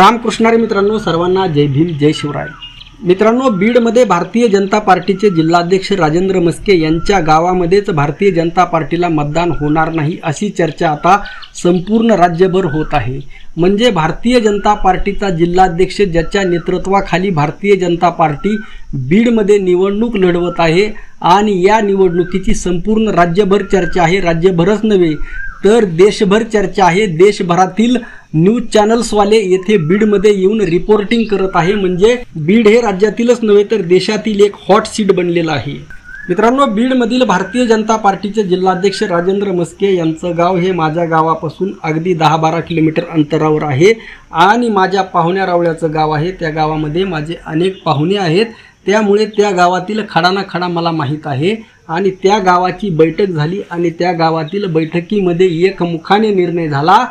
रामकृष्णारी मित्रांनो सर्वांना जय भीम जय शिवराय. मित्रांनो बीडमध्ये भारतीय जनता पार्टीचे जिल्हाध्यक्ष राजेंद्र मस्के यांच्या गावामध्येच भारतीय जनता पार्टीला मतदान होणार नाही अशी चर्चा आता संपूर्ण राज्यभर होत आहे. म्हणजे भारतीय जनता पार्टीचा जिल्हाध्यक्ष ज्याच्या नेतृत्वाखाली भारतीय जनता पार्टी बीडमध्ये निवडणूक लढवत आहे आणि या निवडणुकीची संपूर्ण राज्यभर चर्चा आहे. राज्यभरच नव्हे तर देशभर चर्चा आहे. देशभरातील न्यूज चॅनल्सवाले येथे बीडमध्ये येऊन रिपोर्टिंग करत आहे. म्हणजे बीड हे राज्यातीलच नव्हे तर देशातील एक हॉट सीट बनलेलं आहे. मित्रांनो बीडमधील भारतीय जनता पार्टीचे जिल्हाध्यक्ष राजेंद्र मस्के यांचं गाव हे माझ्या गावापासून अगदी दहा बारा किलोमीटर अंतरावर आहे. आणि माझ्या पाहुण्या रावळ्याचं गाव आहे. त्या गावामध्ये माझे अनेक पाहुणे आहेत. त्यामुळे त्या गावातील खडा ना खडा मला माहीत आहे. आणि त्या गावाची बैठक झाली आणि त्या गावातील बैठकीमध्ये एकमुखाने निर्णय झाला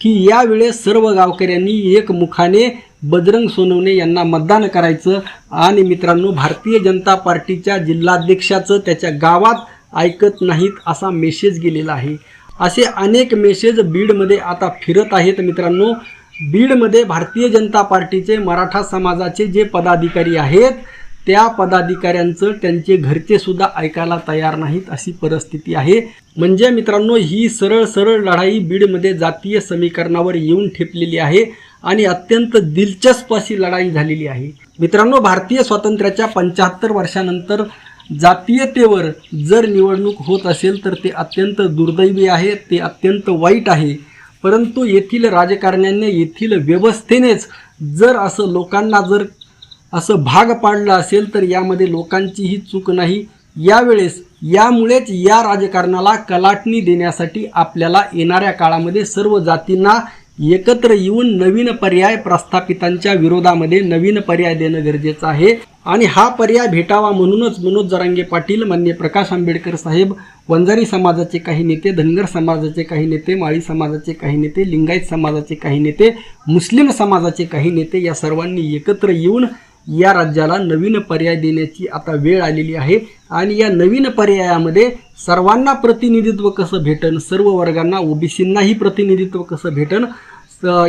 की यावेळेस सर्व गावकऱ्यांनी एकमुखाने बजरंग सोनवणे यांना मतदान करायचं. आणि मित्रांनो भारतीय जनता पार्टीच्या जिल्हाध्यक्षाचं त्याच्या गावात ऐकत नाहीत असा मेसेज गेलेला आहे. असे अनेक मेसेज बीडमध्ये आता फिरत आहेत मित्रांनो. बीडमध्ये भारतीय जनता पार्टीचे मराठा समाजाचे जे पदाधिकारी आहेत त्या पदाधिकाऱ्यांचं त्यांचे घरचे सुद्धा ऐकायला तयार नाहीत अशी परिस्थिती आहे. म्हणजे मित्रांनो ही सरळ सरळ लढाई बीडमध्ये जातीय समीकरणावर येऊन ठेपलेली आहे आणि अत्यंत दिलचस्प अशी लढाई झालेली आहे. मित्रांनो भारतीय स्वातंत्र्याच्या पंच्याहत्तर वर्षानंतर जातीयतेवर जर निवडणूक होत असेल तर ते अत्यंत दुर्दैवी आहे ते अत्यंत वाईट आहे. परंतु येथील राजकारण्यांनी येथील व्यवस्थेनेच जर असं लोकांना जर असं भाग पाडलं असेल तर यामध्ये लोकांचीही चूक नाही. यावेळेस यामुळेच या राजकारणाला कलाटणी देण्यासाठी आपल्याला येणाऱ्या काळामध्ये सर्व जातींना एकत्र येऊन नवीन पर्याय प्रस्थापितांच्या विरोधामध्ये नवीन पर्याय देणं गरजेचं आहे. आणि हा पर्याय भेटावा म्हणूनच मनोज जरांगे पाटील मान्य प्रकाश आंबेडकर साहेब वंजारी समाजाचे काही नेते धनगर समाजाचे काही नेते माळी समाजाचे काही नेते लिंगायत समाजाचे काही नेते मुस्लिम समाजाचे काही नेते या सर्वांनी एकत्र येऊन या राज्याला नवीन पर्याय देण्याची आता वेळ आलेली आहे. आणि या नवीन पर्यायामध्ये सर्वांना प्रतिनिधित्व कसं भेटन? सर्व वर्गांना ओबीसींनाही प्रतिनिधित्व कसं भेटन?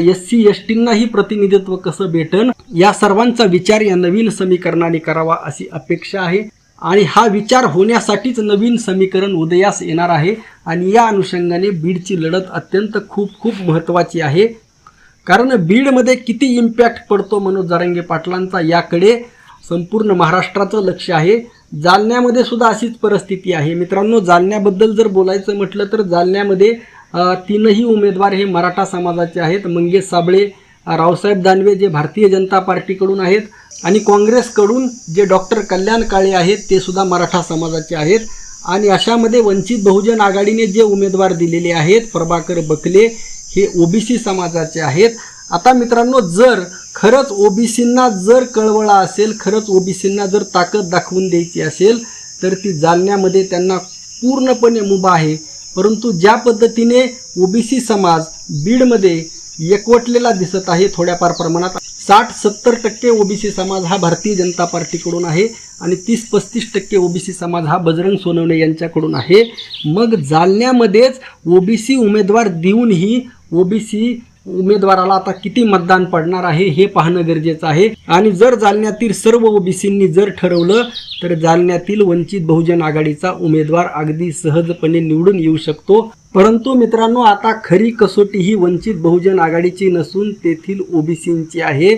एस सी एस टींनाही प्रतिनिधित्व कसं भेटन? या सर्वांचा विचार या नवीन समीकरणाने करावा अशी अपेक्षा आहे. आणि हा विचार होण्यासाठीच नवीन समीकरण उदयास येणार आहे. आणि या अनुषंगाने बीडची लढत अत्यंत खूप खूप महत्त्वाची आहे. कारण बीडमध्ये किती इम्पॅक्ट पडतो मनोज जारंगे पाटलांचा याकडे संपूर्ण महाराष्ट्राचं लक्ष आहे. जालन्यामध्ये सुद्धा अशीच परिस्थिती आहे. मित्रांनो जालन्याबद्दल जर बोलायचं म्हटलं तर जालन्यामध्ये तीनही उमेदवार हे मराठा समाजाचे आहेत. मंगेश साबळे रावसाहेब दानवे जे भारतीय जनता पार्टीकडून आहेत आणि काँग्रेसकडून जे डॉक्टर कल्याण काळे आहेत ते सुद्धा मराठा समाजाचे आहेत. आणि अशामध्ये वंचित बहुजन आघाडीने जे उमेदवार दिलेले आहेत प्रभाकर बकले हे ओबीसी समाजाचे आहेत. आता मित्रांनो जर खरंच ओबीसींना जर कळवळा असेल खरंच ओबीसींना जर ताकद दाखवून द्यायची असेल तर ती जालन्यामध्ये त्यांना पूर्णपणे मुभा आहे. परंतु ज्या पद्धतीने ओबीसी समाज बीडमध्ये एकवटलेला दिसत आहे थोड्याफार प्रमाणात साठ सत्तर टक्के ओबीसी समाज हा भारतीय जनता पार्टीकडून आहे आणि तीस पस्तीस टक्के ओबीसी समाज हा बजरंग सोनवणे यांच्याकडून आहे. मग जालन्यामध्येच ओबीसी उमेदवार देऊनही ओबीसी उमेदवाराला आता किती मतदान पडणार आहे हे पाहणं गरजेचं आहे. आणि जर जालन्यातील सर्व ओबीसींनी जर ठरवलं तर जालन्यातील वंचित बहुजन आघाडीचा उमेदवार अगदी सहजपणे निवडून येऊ शकतो. परंतु मित्रांनो आता खरी कसोटी ही वंचित बहुजन आघाडीची नसून तेथील ओबीसींची आहे.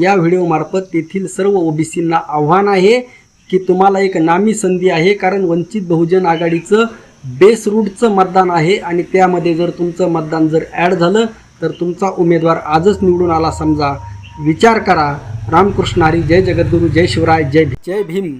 या व्हिडिओमार्फत तेथील सर्व ओबीसींना आव्हान आहे की तुम्हाला एक नामी संधी आहे कारण वंचित बहुजन आघाडीचं बेस रूटचं मतदान आहे आणि त्यामध्ये जर तुमचं मतदान जर ॲड झालं तर तुमचा उमेदवार आजच निवडून आला समजा. विचार करा. रामकृष्ण हरी. जय जगद्गुरू. जय शिवराय. जय जय भीम.